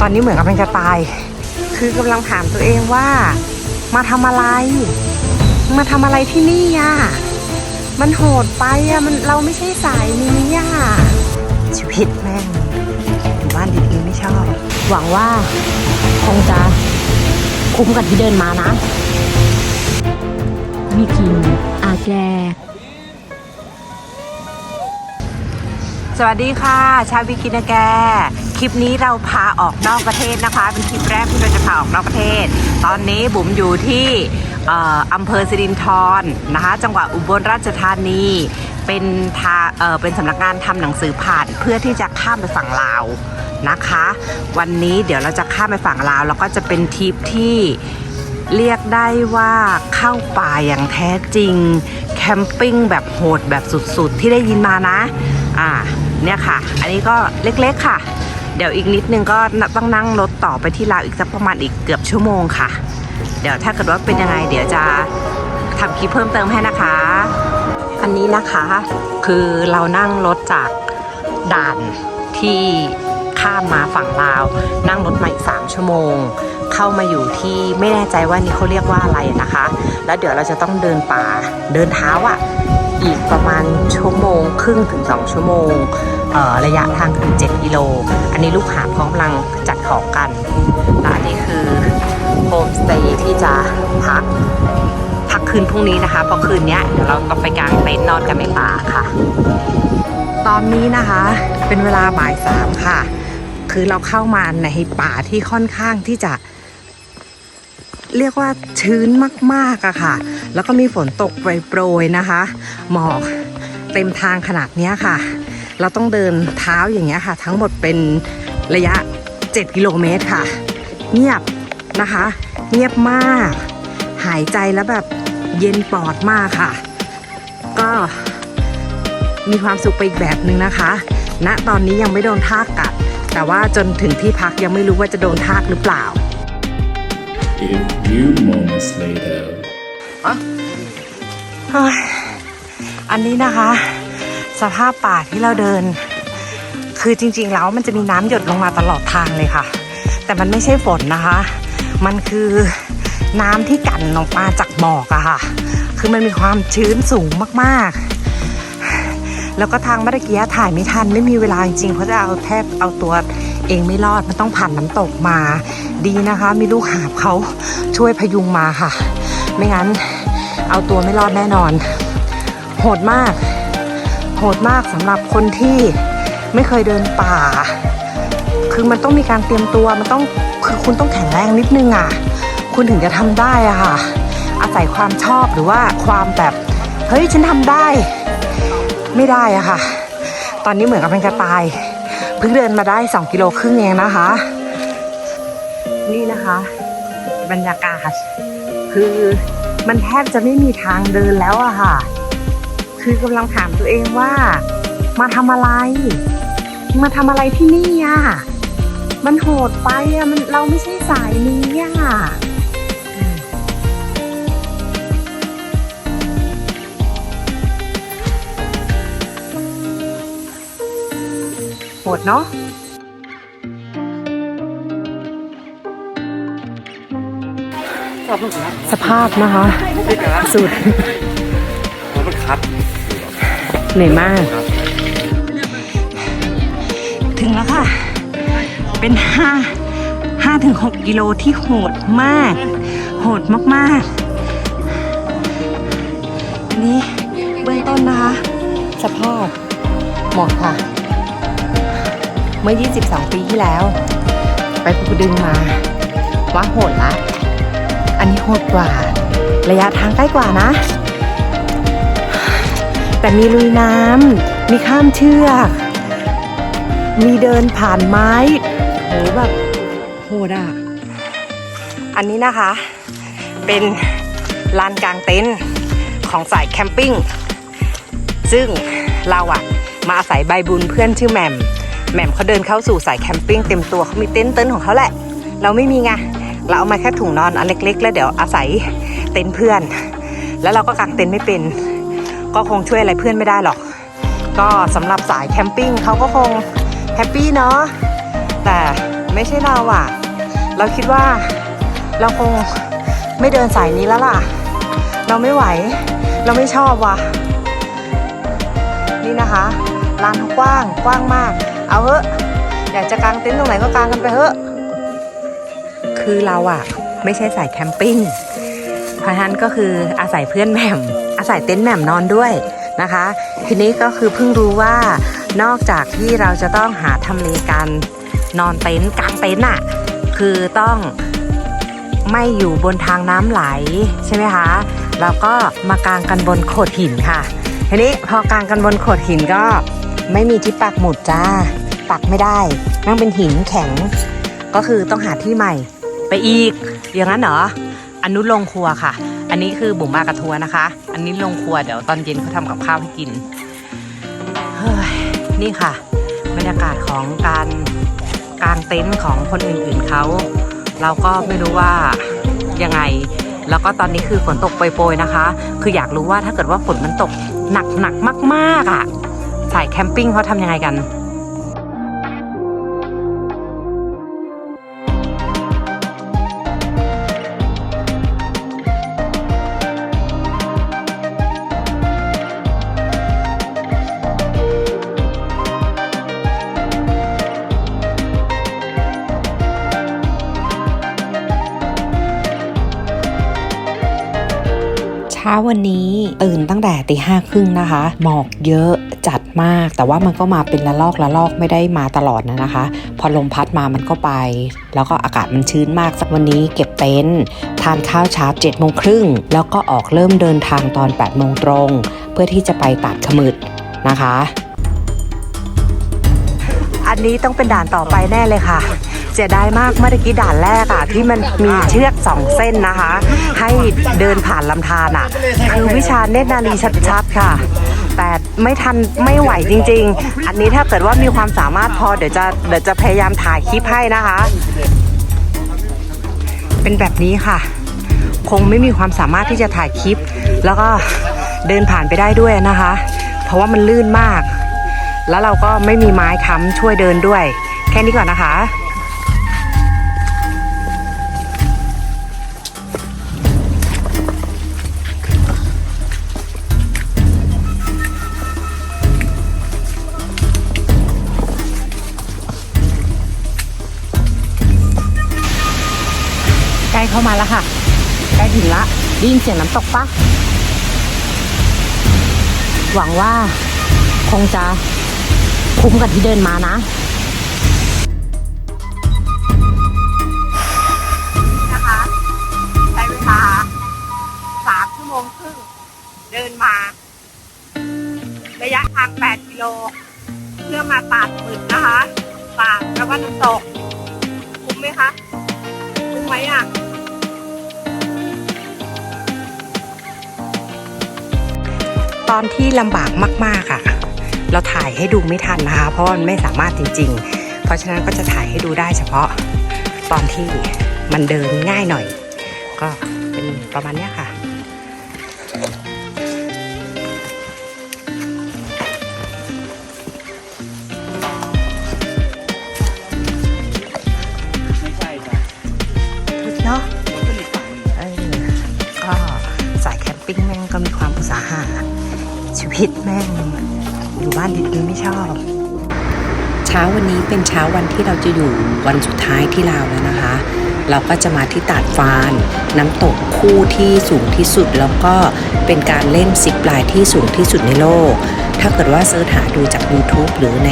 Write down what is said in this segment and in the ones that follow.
ตอนนี้เหมือนกำลังจะตาย คือกำลังถามตัวเองว่า มาทำอะไร มาทำอะไรที่นี่อะ มันโหดไปอะ มันเราไม่ใช่สายนี้อะชีวิตแม่งอยู่บ้านดีๆไม่ชอบ หวังว่าคงจะคุ้มกับที่เดินมานะ มีกินอาแก สวัสดีค่ะ ชาววิกินาแก คลิปนี้เราพาออกนอกประเทศนะคะ เป็นคลิปแรกที่เราจะพาออกนอกประเทศ ตอนนี้บุ๋มอยู่ที่อำเภอสิรินธรนะคะ จังหวัดอุบลราชธานีเป็นทาเอ่อเป็นสำนักงานทำหนังสือผ่านเพื่อที่จะข้ามไปฝั่งลาวนะคะ วันนี้เดี๋ยวเราจะข้ามไปฝั่งลาว แล้วก็จะเป็นทริปที่เรียกได้ว่าเข้าป่าอย่างแท้จริง แคมปิ้งแบบโหดแบบสุดๆ ที่ได้ยินมานะ อ่า เนี่ยค่ะ อันนี้ก็เล็กๆค่ะ เดี๋ยวอีกนิดนึงก็ต้องนั่งรถต่อไปที่ลาวอีกสักประมาณอีกเกือบชั่วโมงค่ะ เดี๋ยวถ้าเกิดว่าเป็นยังไง เดี๋ยวจะทำคลิปเพิ่มเติมให้นะคะ อันนี้นะคะคือเรานั่งรถจากด่านที่ข้ามมาฝั่งลาว นั่งรถมาอีก3ชั่วโมง เข้ามาอยู่ที่ไม่แน่ใจว่านี่เขาเรียกว่าอะไรนะคะ แล้วเดี๋ยวเราจะต้องเดินป่าเดินเท้าอะ่ะอีกประมาณชั่วโมง ครึ่งถึง2ชั่วโมง ระยะทางคือ 7 กิโล อันนี้ลูกหาพร้อมลังจัดของกันและอันนี้คือโฮมสเตย์ที่จะพัก พักคืนพรุ่งนี้นะคะ เพราะคืนนี้เดี๋ยวเราต้องไปกางเต็นท์นอนกันในป่าค่ะ ตอนนี้นะคะเป็นเวลาบ่ายสามค่ะ คือเราเข้ามาในป่าที่ค่อนข้างที่จะ เรียกว่าชื้นมากๆอะค่ะ แล้วก็มีฝนตกโปรยๆนะคะ หมอกเต็มทางขนาดนี้ค่ะ เราต้องเดินเท้าอย่างเงี้ยค่ะ ทั้งหมดเป็นระยะ 7 กิโลเมตรค่ะ เงียบนะคะ เงียบมาก หายใจแล้วแบบเย็นปอดมากค่ะ ก็มีความสุขไปอีกแบบหนึ่งนะคะณตอนนี้ยังไม่โดนทากกัด แต่ว่าจนถึงที่พักยังไม่รู้ว่าจะโดนทากหรือเปล่า A few moments later. เฮ้ยอันนี้นะคะ สภาพป่าที่เราเดิน คือจริง ๆ แล้วมันจะมีน้ำหยดลงมาตลอดทางเลยค่ะ แต่มันไม่ใช่ฝนนะคะ มันคือน้ำที่กั่นออกมาจากหมอกอะค่ะ คือมันมีความชื้นสูงมากๆ แล้วก็ทางเมื่อกี้ถ่ายไม่ทันไม่มีเวลาจริงๆเพราะจะเอาแทบเอาตัวเองไม่รอดมันต้องผ่านน้ำตกมา ดีนะคะ มีลูกหาบเขาช่วยพยุงมาค่ะ ไม่งั้นเอาตัวไม่รอดแน่นอน โหดมาก โหดมากสำหรับคนที่ไม่เคยเดินป่า คือมันต้องมีการเตรียมตัวมันต้องคือคุณต้องแข็งแรงนิดนึงอะ คุณถึงจะทำได้อะค่ะ อาศัยความชอบหรือว่าความแบบ เฮ้ยฉันทำได้ ไม่ได้อะค่ะ ตอนนี้เหมือนกับมันจะตาย เพิ่งเดินมาได้ 2 กิโลครึ่งเองนะคะ นี่นะคะ บรรยากาศ คือมันแทบจะไม่มีทางเดินแล้วอะค่ะ คือกำลังถามตัวเองว่า มาทำอะไร มาทำอะไรที่นี่อะมันโหดไปอะมันเราไม่ใช่สายนี้อะอืมโหดเนาะสภาพนะคะ สุดมันคัด เหนื่อยมาก ถึงแล้วค่ะ เป็นห้าห้าถึงหกกิโลที่โหดมาก โหดมากๆ อันนี้เบื้องต้นนะคะ สภาพหมดค่ะ เมื่อ 22 ปีที่แล้ว ไปภูดึงมาว่าโหดละ อันนี้โหดกว่า ระยะทางใกล้กว่านะ แต่มีลุยน้ำมีข้ามเชือก มีเดินผ่านไม้โหแบบโหดอะอันนี้นะคะ เป็นลานกลางเต็นท์ของสายแคมปิ้ง ซึ่งเราอะมาอาศัยใบบุญเพื่อนชื่อแหม่มแหม่มเขาเดินเข้าสู่สายแคมปิ้งเต็มตัวเขามีเต็นท์เต็นท์ของเขาแหละ เราไม่มีไงเราเอามาแค่ถุงนอนอันเล็กๆ แล้วเดี๋ยวอาศัยเต็นท์เพื่อน แล้วเราก็กางเต็นท์ไม่เป็น ก็คงช่วยอะไรเพื่อนไม่ได้หรอก ก็สำหรับสายแคมปิ้งเขาก็คงแฮปปี้เนาะแต่ไม่ใช่เราอะเราคิดว่าเราคงไม่เดินสายนี้แล้วล่ะ เราไม่ไหว เราไม่ชอบว่ะ นี่นะคะลานกว้างกว้างมาก เอาเถอะอยากจะกางเต็นท์ตรงไหนก็กางกันไปเถอะคือเราอะไม่ใช่สายแคมปิ้ง เพราะฉะนั้นก็คืออาศัยเพื่อนแหม่ม อาศัยเต็นท์แหม่มนอนด้วยนะคะ ทีนี้ก็คือเพิ่งรู้ว่านอกจากที่เราจะต้องหาทำเลการนอนเต็นท์กางเต็นท์อะคือต้องไม่อยู่บนทางน้ำไหลใช่ไหมคะแล้วก็มากางกันบนโขดหินค่ะ ทีนี้พอกางกันบนโขดหินก็ไม่มีที่ปักหมุดจ้า ปักไม่ได้นั่งเป็นหินแข็ง ก็คือต้องหาที่ใหม่ไปอีกอย่างนั้นเหรอ อันนู้นลงครัวค่ะ อันนี้คือบุ๋มมากระทัวนะคะ อันนี้ลงครัวเดี๋ยวตอนเย็นเขาทำกับข้าวให้กินเฮ้ยนี่ค่ะ บรรยากาศของการกางเต็นท์ของคนอื่นๆเขา เราก็ไม่รู้ว่ายังไง แล้วก็ตอนนี้คือฝนตกโปรยๆนะคะ คืออยากรู้ว่าถ้าเกิดว่าฝนมันตกหนักๆมาก ๆอะสายแคมปิ้งเขาทำยังไงกัน ช้าวันนี้ตื่นตั้งแต่ตีห้าครึ่งนะคะ หมอกเยอะจัดมาก แต่ว่ามันก็มาเป็นละลอกละลอกไม่ได้มาตลอดนะนะคะ พอลมพัดมามันก็ไป แล้วก็อากาศมันชื้นมากสักวันนี้เก็บเต็นท์ทานข้าวเช้า7จ็ดโมงครึ่งแล้วก็ออกเริ่มเดินทางตอน8ปดโมงตรง เพื่อที่จะไปตัดขมึดนะคะ อันนี้ต้องเป็นด่านต่อไปแน่เลยค่ะเสียดายมากเมื่อกี้ด่านแรกอะที่มันมีเชือกสองเส้นนะคะ ให้เดินผ่านลำธารอะคือวิชาเนตรนารีชัดๆค่ะแต่ไม่ทันไม่ไหวจริง ๆ อันนี้ถ้าเกิดว่ามีความสามารถพอเดี๋ยวจะเดี๋ยวจะพยายามถ่ายคลิปให้นะคะ เป็นแบบนี้ค่ะ คงไม่มีความสามารถที่จะถ่ายคลิป แล้วก็เดินผ่านไปได้ด้วยนะคะ เพราะว่ามันลื่นมาก แล้วเราก็ไม่มีไม้ค้ำช่วยเดินด้วย แค่นี้ก่อนนะคะ ใกล้เข้ามาแล้วค่ะ ใกล้ถึงละได้ยินเสียงน้ำตกปะหวังว่าคงจะ คุ้มกับที่เดินมานะนะคะใช้เวลาสามชั่วโมงครึ่งเดินมา ระยะทาง 8 กิโล เพื่อมาตาดหมึกนะคะตาดแล้วก็น้ำตก คุ้มไหมคะ คุ้มไหมอะตอนที่ลำบากมาก ๆ อะ เราถ่ายให้ดูไม่ทันนะคะ เพราะมันไม่สามารถจริง ๆ เพราะฉะนั้นก็จะถ่ายให้ดูได้เฉพาะตอนที่มันเดินง่ายหน่อย ก็เป็นประมาณนี้ค่ะเนาะเออก็สายแคมปิ้งแม่งก็มีความอุตสาหะชีวิตแม่ง อยู่บ้านดีๆไม่ชอบ เช้าวันนี้เป็นเช้าวันที่เราจะอยู่วันสุดท้ายที่ลาวแล้วนะคะ เราก็จะมาที่ตาดฟาน น้ำตกคู่ที่สูงที่สุด แล้วก็เป็นการเล่นซิปลน์ที่สูงที่สุดในโลก ถ้าเกิดว่าเสิร์ชหาดูจาก YouTube หรือใน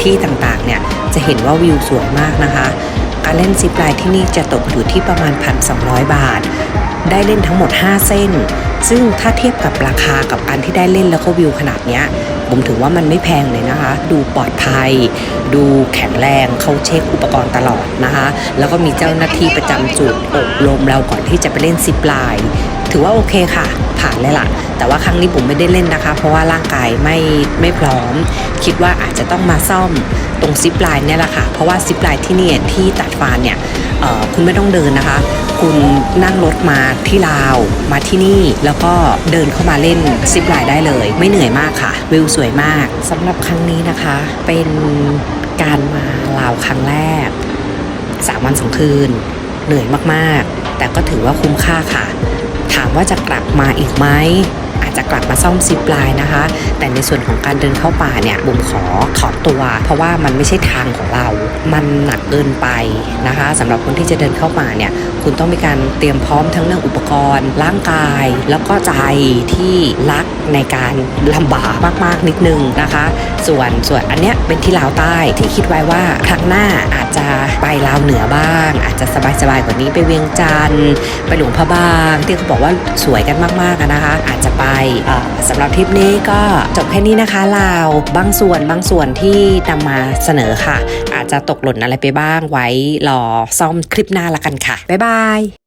ที่ต่างๆเนี่ยจะเห็นว่าวิวสวยมากนะคะการเล่นซิปลน์ที่นี่จะตกอยู่ที่ประมาณ 1,200 บาท ได้เล่นทั้งหมด 5 เส้น ซึ่งถ้าเทียบกับราคากับการที่ได้เล่นแล้วก็วิวขนาดเนี้ยผมถือว่ามันไม่แพงเลยนะคะ ดูปลอดภัย ดูแข็งแรงเขาเช็คอุปกรณ์ตลอดนะคะ แล้วก็มีเจ้าหน้าที่ประจำจุดอบรมเราก่อนที่จะไปเล่นซิปลาย ถือว่าโอเคค่ะ ผ่านเลยล่ะ แต่ว่าครั้งนี้ผมไม่ได้เล่นนะคะ เพราะว่าร่างกายไม่ไม่พร้อม คิดว่าอาจจะต้องมาซ่อมตรงซิปไลน์เนี่ยแหละค่ะ เพราะว่าซิปไลน์ที่นี่ที่ตัดฟานเนี่ยคุณไม่ต้องเดินนะคะ คุณนั่งรถมาที่ลาว มาที่นี่แล้วก็เดินเข้ามาเล่นซิปไลน์ได้เลย ไม่เหนื่อยมากค่ะ วิวสวยมากสำหรับครั้งนี้นะคะ เป็นการมาลาวครั้งแรก3วันสองคืน เหนื่อยมากๆ แต่ก็ถือว่าคุ้มค่าค่ะ ถามว่าจะกลับมาอีกไหม อาจจะกลับมาซ่อมซิปลน์นะคะ แต่ในส่วนของการเดินเข้าป่าเนี่ยบุ๋มขอถอนตัว เพราะว่ามันไม่ใช่ทางของเรา มันหนักเกินไปนะคะสำหรับคนที่จะเดินเข้าป่าเนี่ยคุณต้องมีการเตรียมพร้อมทั้งเรื่องอุปกรณ์ ร่างกาย แล้วก็ใจที่รักในการลำบากมากๆนิดนึงนะคะ ส่วนส่วนอันเนี้ยเป็นที่ลาวใต้ที่คิดไว้ว่าครั้งหน้าอาจจะไปลาวเหนือบ้าง อาจจะสบายๆกว่านี้ไปเวียงจันทร์ไปหลวงพระบางที่เขาบอกว่าสวยกันมากๆนะคะ อาจจะไปสำหรับทริปนี้ก็จบแค่นี้นะคะลาวบางส่วนบางส่วนที่นำมาเสนอค่ะ อาจจะตกหล่นอะไรไปบ้างไว้รอซ่อมคลิปหน้าละกันค่ะ บ๊ายบาย